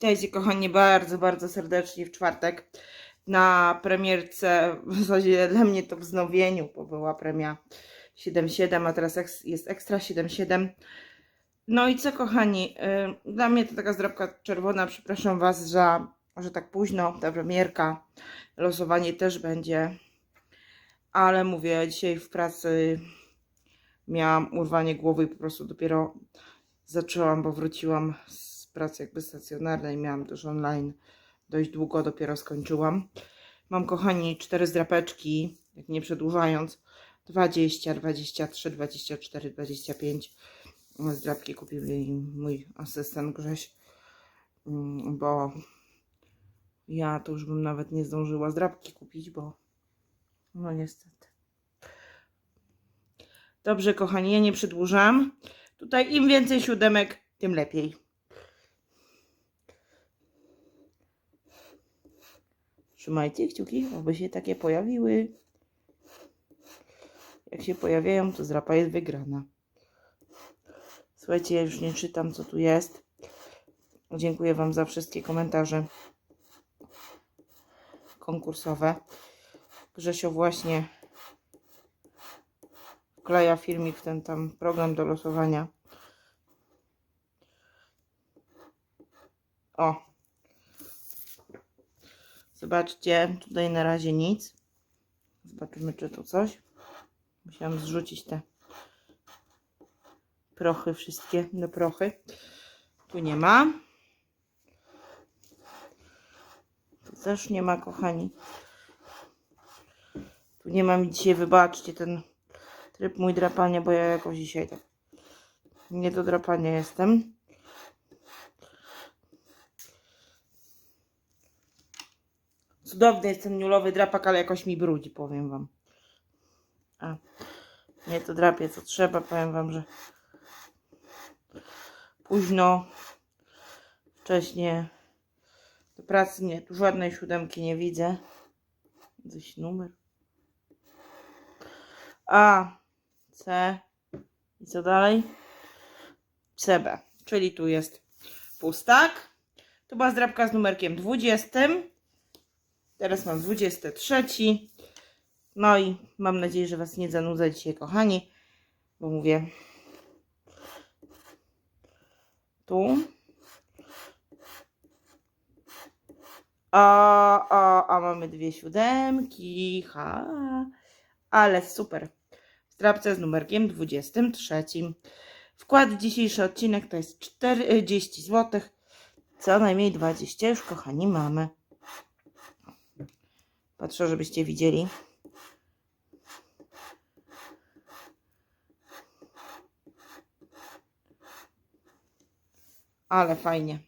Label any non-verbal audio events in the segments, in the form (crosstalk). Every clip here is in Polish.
Witajcie kochani bardzo, bardzo serdecznie w czwartek. Na premierce, w zasadzie dla mnie to wznowieniu, bo była premia 7.7, a teraz jest ekstra 7.7. No i co kochani, dla mnie to taka zdrabka czerwona, przepraszam Was za, że tak późno, ta premierka, losowanie też będzie, ale mówię, dzisiaj w pracy miałam urwanie głowy i po prostu dopiero zaczęłam, bo wróciłam z pracy jakby stacjonarnej, miałam też online dość długo, dopiero skończyłam. Mam kochani cztery zdrapeczki, jak nie przedłużając, 20, 23, 24, 25 zdrapki kupił mi mój asystent Grześ, mm, bo ja to już bym nawet nie zdążyła zdrapki kupić, bo no niestety. Dobrze, kochani, ja nie przedłużam. Tutaj im więcej siódemek, tym lepiej. Trzymajcie kciuki, aby się takie pojawiły. Jak się pojawiają, to zrapa jest wygrana. Słuchajcie, ja już nie czytam, co tu jest. Dziękuję Wam za wszystkie komentarze konkursowe. Grzesio właśnie wkleja filmik w ten tam program do losowania. O. Zobaczcie, tutaj na razie nic. Zobaczymy, czy tu coś. Musiałam zrzucić te prochy, wszystkie do prochy. Tu nie ma. Tu też nie ma, kochani. Tu nie ma mi dzisiaj, wybaczcie, ten tryb mój drapania, bo ja jakoś dzisiaj tak nie do drapania jestem. Cudowny jest ten niulowy drapak, ale jakoś mi brudzi, powiem wam. A nie to drapie co trzeba, powiem wam, że późno, wcześnie do pracy nie, tu żadnej siódemki nie widzę. Coś numer. A, C i co dalej? CB, czyli tu jest pustak. To była zdrabka z numerkiem 20. Teraz mam 23. No i mam nadzieję, że Was nie zanudzę dzisiaj, kochani, bo mówię tu. A, a, a mamy dwie siódemki. Ha. Ale super. W strapce z numerkiem 23. Wkład w dzisiejszy odcinek to jest 40 zł. Co najmniej 20 już, kochani, mamy. Patrzę, żebyście widzieli. Ale fajnie.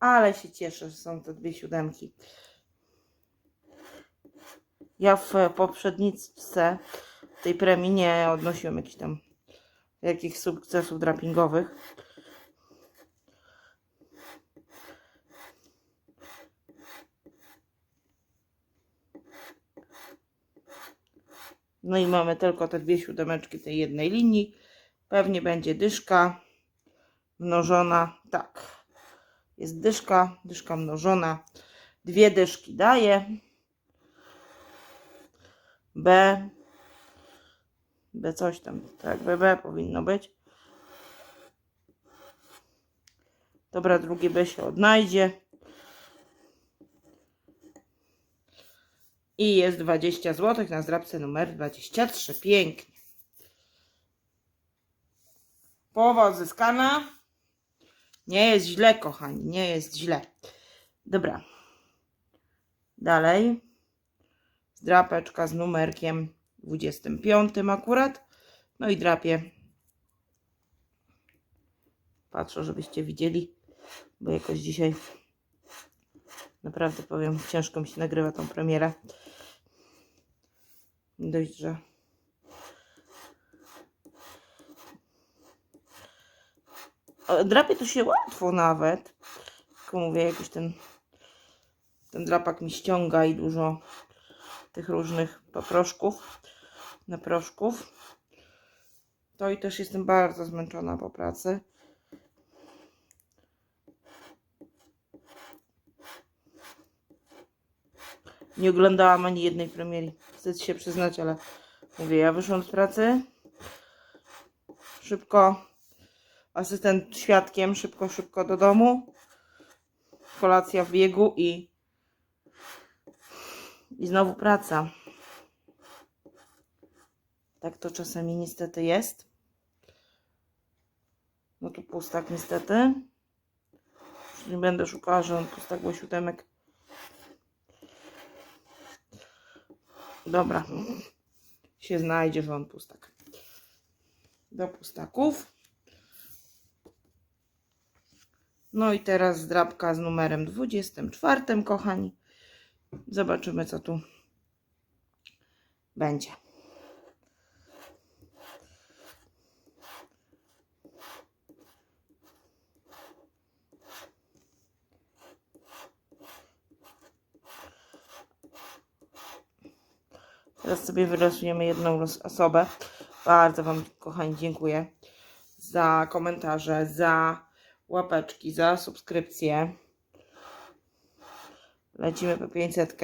Ale się cieszę, że są te dwie siódemki. Ja w poprzednictwie tej premii nie odnosiłem jakichś tam jakichś sukcesów drapingowych. No i mamy tylko te dwie siódemeczki tej jednej linii. Pewnie będzie dyszka mnożona. Tak. Jest dyszka, dyszka mnożona. Dwie dyszki daje. B. B coś tam. Tak, BB powinno być. Dobra, drugie B się odnajdzie. I jest 20 zł na zdrabce numer 23. Pięknie. Połowa odzyskana. Nie jest źle, kochani. Nie jest źle. Dobra. Dalej. Drapeczka z numerkiem 25 akurat. No i drapię. Patrzę, żebyście widzieli, bo jakoś dzisiaj naprawdę powiem, ciężko mi się nagrywa tą premierę. Dość, że drapie tu się łatwo nawet. Tylko mówię, jakoś ten ten drapak mi ściąga i dużo tych różnych paproszków, naproszków. To i też jestem bardzo zmęczona po pracy. Nie oglądałam ani jednej premiery. Wstyd się przyznać, ale mówię, ja wyszłam z pracy. Szybko. Asystent świadkiem, szybko, szybko do domu. Kolacja w biegu i i znowu praca. Tak to czasami niestety jest. No tu pustak niestety. Nie będę szukała, że on pustak bo siódemek. Dobra. Się znajdzie, on pustak. Do pustaków. No i teraz zdrabka z numerem 24, kochani. Zobaczymy, co tu będzie. Teraz sobie wylosujemy jedną osobę. Bardzo Wam, kochani, dziękuję za komentarze, za łapeczki, za subskrypcje. Lecimy po 500.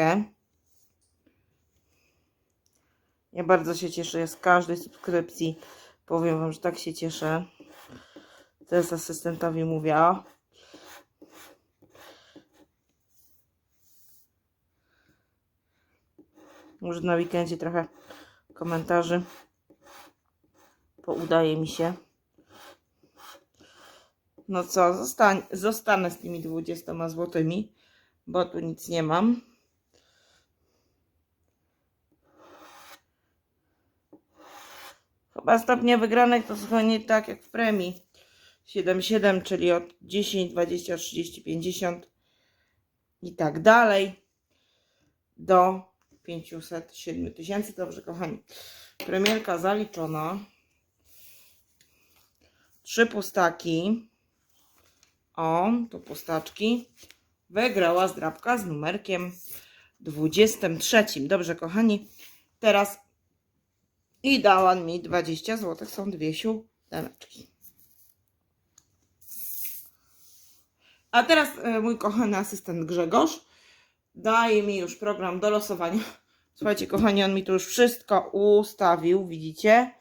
Ja bardzo się cieszę z każdej subskrypcji. Powiem Wam, że tak się cieszę. Teraz asystentowi mówię. O. Może na weekendzie trochę komentarzy poudaje mi się. No co, zostań, zostanę z tymi 20 złotymi bo tu nic nie mam. Chyba stopnie wygranych to zupełnie tak jak w premii. 7-7, czyli od 10, 20, 30, 50 i tak dalej do 507 tysięcy. Dobrze, kochani. Premierka zaliczona. Trzy pustaki. O, tu pustaczki wygrała zdrabka z numerkiem 23. Dobrze, kochani. Teraz i dała mi 20 zł. Są dwie siódemeczki. A teraz e, mój kochany asystent Grzegorz daje mi już program do losowania. (laughs) Słuchajcie, kochani, on mi tu już wszystko ustawił, widzicie?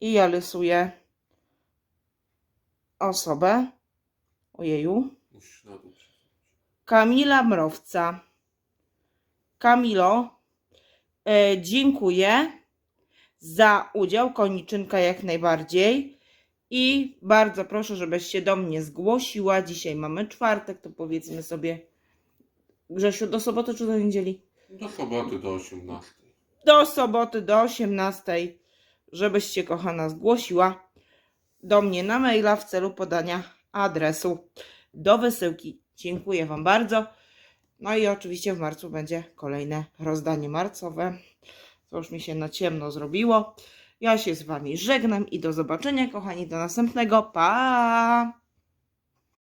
I ja losuję osobę. Ojeju. Kamila Mrowca. Kamilo, e, dziękuję za udział. Koniczynka jak najbardziej. I bardzo proszę, żebyś się do mnie zgłosiła. Dzisiaj mamy czwartek, to powiedzmy sobie, Grzesiu, do soboty czy do niedzieli? Do soboty do 18. Do soboty do 18, żebyś się, kochana, zgłosiła do mnie na maila w celu podania adresu do wysyłki. Dziękuję Wam bardzo. No i oczywiście w marcu będzie kolejne rozdanie marcowe. To już mi się na ciemno zrobiło. Ja się z Wami żegnam i do zobaczenia, kochani, do następnego. Pa!